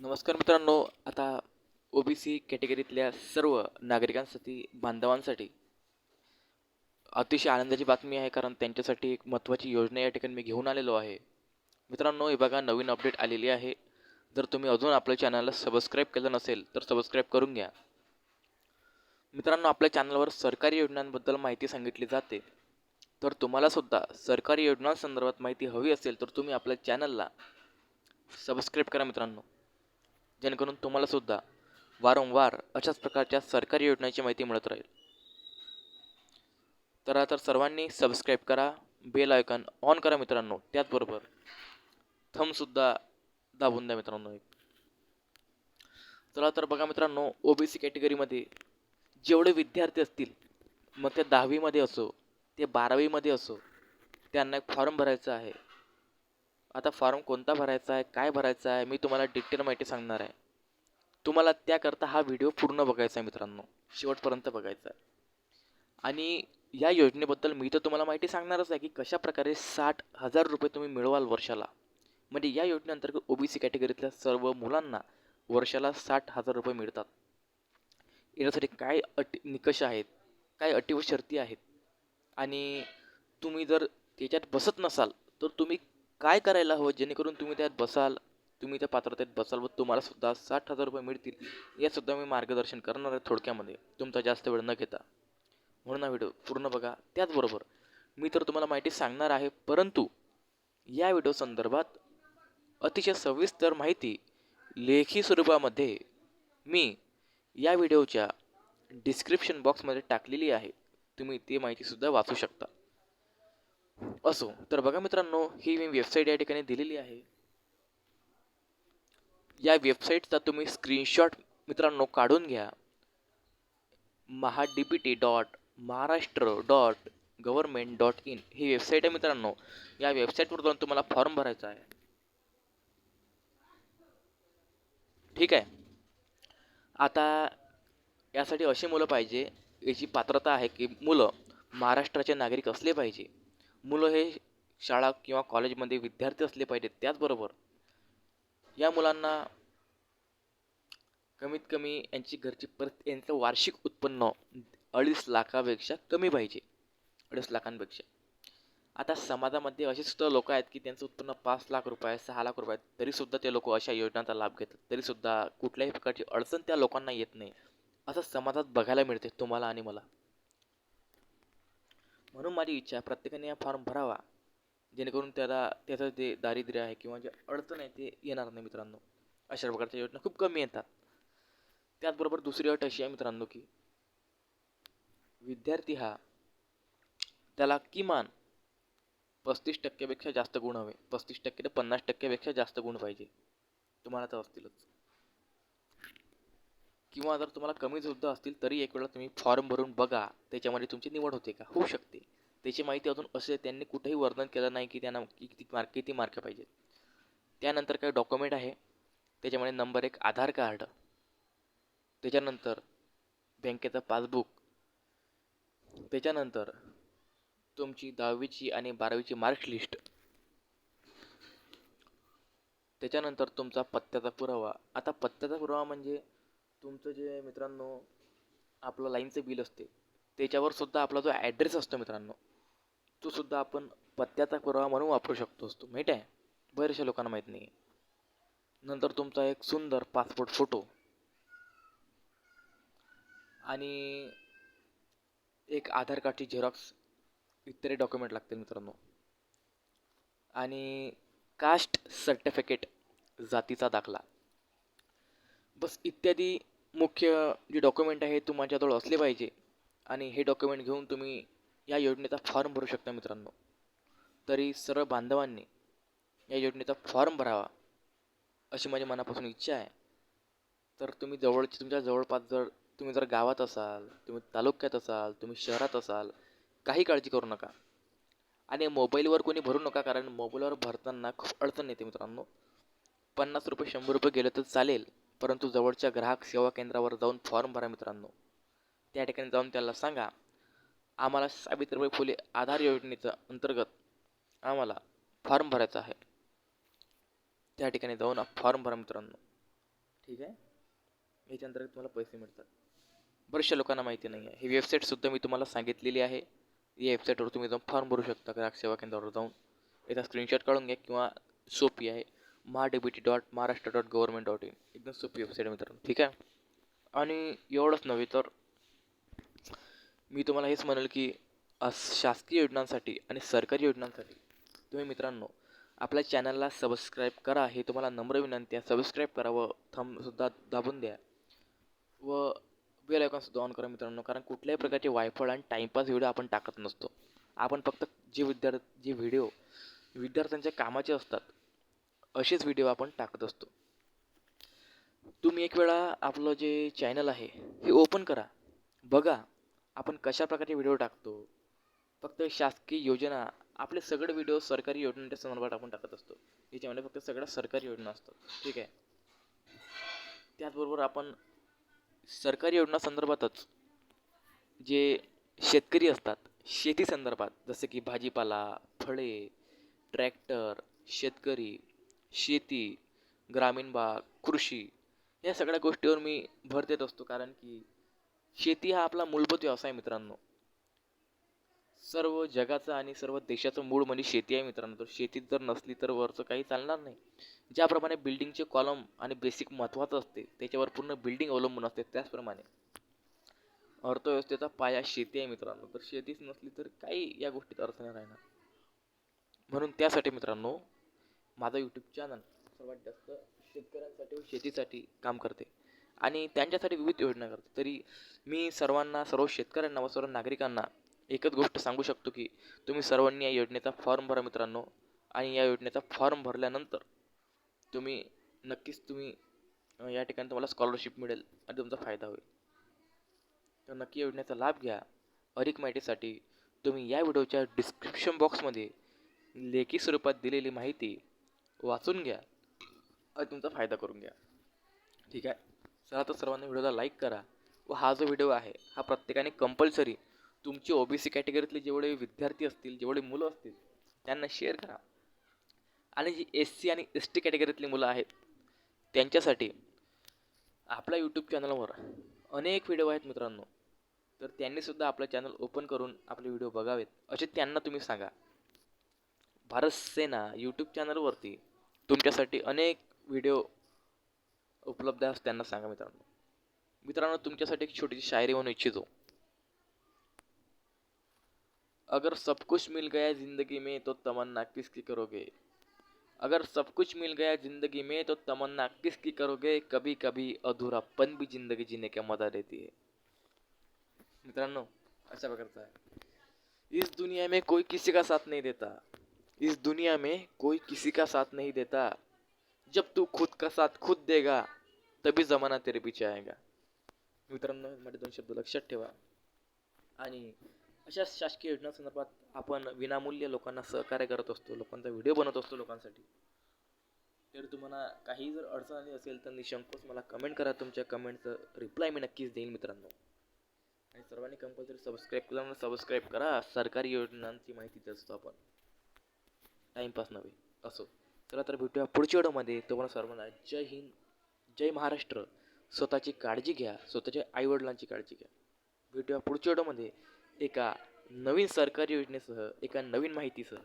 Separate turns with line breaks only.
नमस्कार मित्रांनो आता ओ बी सी कॅटेगरीतल्या सर्व नागरिकांसाठी बांधवांसाठी अतिशय आनंदाची बातमी आहे कारण त्यांच्यासाठी एक महत्त्वाची योजना या ठिकाणी मी घेऊन आलेलो आहे. मित्रांनो हे बघा नवीन अपडेट आलेली आहे. जर तुम्ही अजून आपल्या चॅनलला सबस्क्राईब केलं नसेल तर सबस्क्राईब करून घ्या. मित्रांनो आपल्या चॅनलवर सरकारी योजनांबद्दल माहिती सांगितली जाते. तर तुम्हालासुद्धा सरकारी योजनांसंदर्भात माहिती हवी असेल तर तुम्ही आपल्या चॅनलला सबस्क्राईब करा मित्रांनो. जेणेकरून तुम्हाला सुद्धा वारंवार अशाच प्रकारच्या सरकारी योजनांची माहिती मिळत राहील. तर आता सर्वांनी सबस्क्राईब करा बेल आयकॉन ऑन करा मित्रांनो त्याचबरोबर थंबसुद्धा दाबून द्या मित्रांनो एक. चला तर बघा मित्रांनो ओ बी सी कॅटेगरीमध्ये जेवढे विद्यार्थी असतील मग ते दहावीमध्ये असो ते बारावीमध्ये असो त्यांना एक फॉर्म भरायचा आहे. आता फॉर्म कोणता भरायचा आहे काय भरायचा आहे मी तुम्हाला डिटेल माहिती सांगणार आहे. तुम्हाला त्याकरता हा व्हिडिओ पूर्ण बघायचा आहे मित्रांनो. शेवटपर्यंत बघायचा आहे. आणि या योजनेबद्दल मी तर तुम्हाला माहिती सांगणारच आहे की कशा प्रकारे साठ हजार रुपये तुम्ही मिळवाल वर्षाला. म्हणजे या योजनेअंतर्गत ओ बी सी कॅटेगरीतल्या सर्व मुलांना वर्षाला साठ हजार रुपये मिळतात. यासाठी काय अटी निकष आहेत काय अटी व शर्ती आहेत? आणि तुम्ही जर त्याच्यात बसत नसाल तर तुम्ही काय करायला हवं? जेणेकरून तुम्ही त्यात बसाल तुम्ही त्या पात्रतेत बसाल व तुम्हाला सुद्धा साठ हजार रुपये मिळतील यासुद्धा मी मार्गदर्शन करणार आहे थोडक्यामध्ये. तुमचा जास्त वेळ न घेता. म्हणून हा व्हिडिओ पूर्ण बघा. त्याचबरोबर मी तर तुम्हाला माहिती सांगणार आहे परंतु या व्हिडिओ संदर्भात अतिशय सविस्तर माहिती लेखी स्वरूपामध्ये मी या व्हिडिओच्या डिस्क्रिप्शन बॉक्समध्ये टाकलेली आहे. तुम्ही ती माहितीसुद्धा वाचू शकता. असो. तर बघा मित्रांनो ही मी वेबसाईट या ठिकाणी दिलेली आहे. या वेबसाईटचा तुम्ही स्क्रीनशॉट मित्रांनो काढून घ्या. Maha D P T dot Maharashtra dot government dot in. He website आहे मित्रांनो. या वेबसाईटवर जाऊन तुम्हाला फॉर्म भरायचा आहे. ठीक आहे? आता यासाठी अशी मुलं पाहिजे याची पात्रता आहे की मुलं महाराष्ट्राचे नागरिक असले पाहिजे. मुलं हे शाळा किंवा कॉलेजमध्ये विद्यार्थी असले पाहिजेत त्याचबरोबर या मुलांना कमीत कमी यांची घरची परत यांचं वार्षिक उत्पन्न अडीच लाखापेक्षा कमी पाहिजे अडीच लाखांपेक्षा. आता समाजामध्ये असे सुद्धा लोक आहेत की त्यांचं उत्पन्न पाच लाख रुपये आहे सहा लाख रुपये आहेत तरीसुद्धा ते लोक अशा योजनांचा लाभ घेतात. तरीसुद्धा कुठल्याही प्रकारची अडचण त्या लोकांना येत नाही. असं समाजात बघायला मिळते तुम्हाला आणि मला. म्हणून माझी इच्छा प्रत्येकाने हा फॉर्म भरावा. जेणेकरून त्याला त्याचं जे दारिद्र्य आहे किंवा जे अडचण आहे ते येणार नाही मित्रांनो. अशा प्रकारच्या योजना खूप कमी येतात. त्याचबरोबर दुसरी अट अशी आहे मित्रांनो की विद्यार्थी हा त्याला किमान पस्तीस टक्क्यापेक्षा जास्त गुण हवे. पस्तीस टक्के ते पन्नास टक्क्यापेक्षा जास्त गुण पाहिजे. तुम्हाला तर असतीलच. किंवा जर तुम्हाला कमी सुद्धा असतील तरी एक वेळा तुम्ही फॉर्म भरून बघा त्याच्यामध्ये तुमची निवड होते का? होऊ शकते. त्याची माहिती अजून असे त्यांनी कुठेही वर्णन केलं नाही की त्यांना किती मार्क किती मार्क पाहिजे त्यानंतर काही डॉक्युमेंट आहे त्याच्यामध्ये नंबर एक आधार कार्ड त्याच्यानंतर बँकेचं पासबुक. त्याच्यानंतर तुमची दहावीची आणि बारावीची मार्कलिस्ट त्याच्यानंतर तुमचा पत्त्याचा पुरावा. आता पत्त्याचा पुरावा म्हणजे तुमचं जे मित्रांनो आपलं लाईनचं बिल असते त्याच्यावर सुद्धा आपला जो ॲड्रेस असतो मित्रांनो तो सुद्धा आपण पत्त्याचा पुरावा म्हणून वापरू शकतो असतो. माहीत आहे? बऱ्याचशा लोकांना माहीत नाही नंतर तुमचा एक सुंदर पासपोर्ट फोटो आणि एक आधार कार्डची झेरॉक्स इत्यादी डॉक्युमेंट लागतील मित्रांनो. आणि कास्ट सर्टिफिकेट जातीचा दाखला. बस इत्यादी मुख्य जे डॉक्युमेंट आहे ते माझ्याजवळ असले पाहिजे. आणि हे डॉक्युमेंट घेऊन तुम्ही या योजनेचा फॉर्म भरू शकता मित्रांनो. तरी सर्व बांधवांनी या योजनेचा फॉर्म भरावा अशी माझ्या मनापासून इच्छा आहे. तर तुम्ही जवळची तुमच्या जवळपास जर तुम्ही जर गावात असाल तुम्ही तालुक्यात असाल तुम्ही शहरात असाल काही काळजी करू नका. आणि मोबाईलवर कोणी भरू नका कारण मोबाईलवर भरताना खूप अडचण येते मित्रांनो. पन्नास रुपये शंभर रुपये गेलं तर चालेल. परंतु जवळच्या ग्राहक सेवा केंद्रावर जाऊन फॉर्म भरा मित्रांनो. त्या ठिकाणी जाऊन त्याला सांगा आम्हाला सावित्रीबाई फुले आधार योजनेचं अंतर्गत आम्हाला फॉर्म भरायचा आहे. त्या ठिकाणी जाऊन फॉर्म भरा मित्रांनो. ठीक आहे? याच्या अंतर्गत तुम्हाला पैसे मिळतात. बऱ्याचशा लोकांना माहिती नाही आहे. ही वेबसाईटसुद्धा मी तुम्हाला सांगितलेली आहे. या वेबसाईटवर तुम्ही जाऊन फॉर्म भरू शकता. ग्राहक सेवा केंद्रावर जाऊन याचा स्क्रीनशॉट काढून घ्या किंवा सोपी आहे. MahaDBT dot Maharashtra dot government dot in. एकदम सोपी वेबसाईट आहे मित्रांनो. ठीक आहे? आणि एवढंच नव्हे तर मी तुम्हाला हेच म्हणेल की अस- शासकीय योजनांसाठी आणि सरकारी योजनांसाठी तुम्ही मित्रांनो आपल्या चॅनलला सबस्क्राईब करा. हे तुम्हाला नम्र विनंती आहे. सबस्क्राईब करा व थंबसुद्धा दाबून द्या. व बेल आयकॉनसुद्धा ऑन करा मित्रांनो. कारण कुठल्याही प्रकारचे वायफळ आणि टाईमपास व्हिडिओ आपण टाकत नसतो. आपण फक्त जे विद्यार्थी जे व्हिडिओ विद्यार्थ्यांच्या कामाचे असतात असेच व्हिडिओ आपण टाकत असतो. तुम्ही एक वेळा आपलं जे चॅनल आहे हे ओपन करा. बघा आपण कशा प्रकारचे व्हिडिओ टाकतो. फक्त शासकीय योजना आपले सगळे व्हिडिओ सरकारी योजनेच्या संदर्भात आपण टाकत असतो. याच्यामध्ये फक्त सगळ्या सरकारी योजना असतात. ठीक आहे? त्याचबरोबर आपण सरकारी योजना संदर्भातच जे शेतकरी असतात शेती संदर्भात जसे की भाजीपाला फळे ट्रॅक्टर शेतकरी शेती ग्रामीण भाग कृषी या सगळ्या गोष्टीवर मी भर देत असतो. कारण की शेती हा आपला मूलभूत व्यवसाय आहे मित्रांनो. सर्व जगाचं आणि सर्व देशाचं मूळ म्हणजे शेती आहे मित्रांनो. तर शेतीत जर नसली तर वरचं काही चालणार नाही. ज्याप्रमाणे बिल्डिंगचे कॉलम आणि बेसिक महत्त्वाचं असते त्याच्यावर पूर्ण बिल्डिंग अवलंबून असते त्याचप्रमाणे अर्थव्यवस्थेचा पाया शेती आहे मित्रांनो. तर शेतीच नसली तर काही या गोष्टीत अर्थ नाही राहणार. म्हणून त्यासाठी मित्रांनो माझा यूट्यूब चॅनल सर्वात जास्त शेतकऱ्यांसाठी व शेतीसाठी काम करते. आणि त्यांच्यासाठी विविध योजना करते. तरी मी सर्वांना सर्व शेतकऱ्यांना व सर्व नागरिकांना एकच गोष्ट सांगू शकतो की तुम्ही सर्वांनी या योजनेचा फॉर्म भरा मित्रांनो. आणि या योजनेचा फॉर्म भरल्यानंतर तुम्ही नक्कीच तुम्ही या ठिकाणी तुम्हाला स्कॉलरशिप मिळेल आणि तुमचा फायदा होईल. तर नक्की योजनेचा लाभ घ्या. अधिक माहितीसाठी तुम्ही या व्हिडिओच्या डिस्क्रिप्शन बॉक्समध्ये लेखी स्वरूपात दिलेली माहिती वाचून घ्या. आणि तुमचा फायदा करून घ्या. ठीक आहे? चला तर सर्वांनी व्हिडिओला लाईक करा. व हा जो व्हिडिओ आहे हा प्रत्येकाने कंपल्सरी तुमची ओ बी सी कॅटेगरीतले जेवढे विद्यार्थी असतील जेवढे मुलं असतील त्यांना शेअर करा. आणि जी एस सी आणि एस टी कॅटेगरीतली मुलं आहेत त्यांच्यासाठी आपल्या यूट्यूब चॅनलवर अनेक व्हिडिओ आहेत मित्रांनो. तर त्यांनीसुद्धा आपलं चॅनल ओपन करून आपले व्हिडिओ बघावेत. असे त्यांना तुम्ही सांगा. भारत सेना यूट्यूब चॅनलवरती तुमच्यासाठी अनेक व्हिडिओ उपलब्ध आहे त्यांना सांगा मित्रांनो. मित्रांनो तुमच्यासाठी एक छोटीशी शायरी म्हणू इच्छितो. अगर सब कुछ मिल गया जिंदगी में तो तमन्ना किसकी करोगे? अगर सब कुछ मिल गया जिंदगी में तो तमन्ना किसकी करोगे? कभी कभी अधूरापन भी जिंदगी जीने का मजा देती है। मित्रांनो अशा प्रकारचा आहे इस दुनिया में कोई किसी का साथ नहीं देता। इस दुनिया में कोई किसी का साथ नहीं देता। जब तू खुद का साथ खुद देगा तभी जमाना तेरे पीछे आएगा। मित्रांनो माझे दोन शब्द लक्षात ठेवा. आणि अशा शासकीय योजनांसंदर्भात आपण विनामूल्य लोकांना सहकार्य करत असतो लोकांचा व्हिडिओ बनवत असतो लोकांसाठी. तर तुम्हाला काही जर अडचण आली असेल तर निशंकोच मला कमेंट करा. तुमच्या कमेंटचं रिप्लाय मी नक्कीच देईन मित्रांनो. आणि सर्वांनी कंपल्सरी सबस्क्राईब केलं सबस्क्राईब करा. सरकारी योजनांची माहिती देत असतो आपण. टाईमपास नव्हे. असो. चला तर भेटूया पुढच्या व्हिडिओमध्ये. तुम्हाला सर्वांना जय हिंद जय महाराष्ट्र. स्वतःची काळजी घ्या. स्वतःच्या आईवडिलांची काळजी घ्या. भेटूया पुढच्या व्हिडिओमध्ये एका नवीन सरकारी योजनेसह एका नवीन माहितीसह.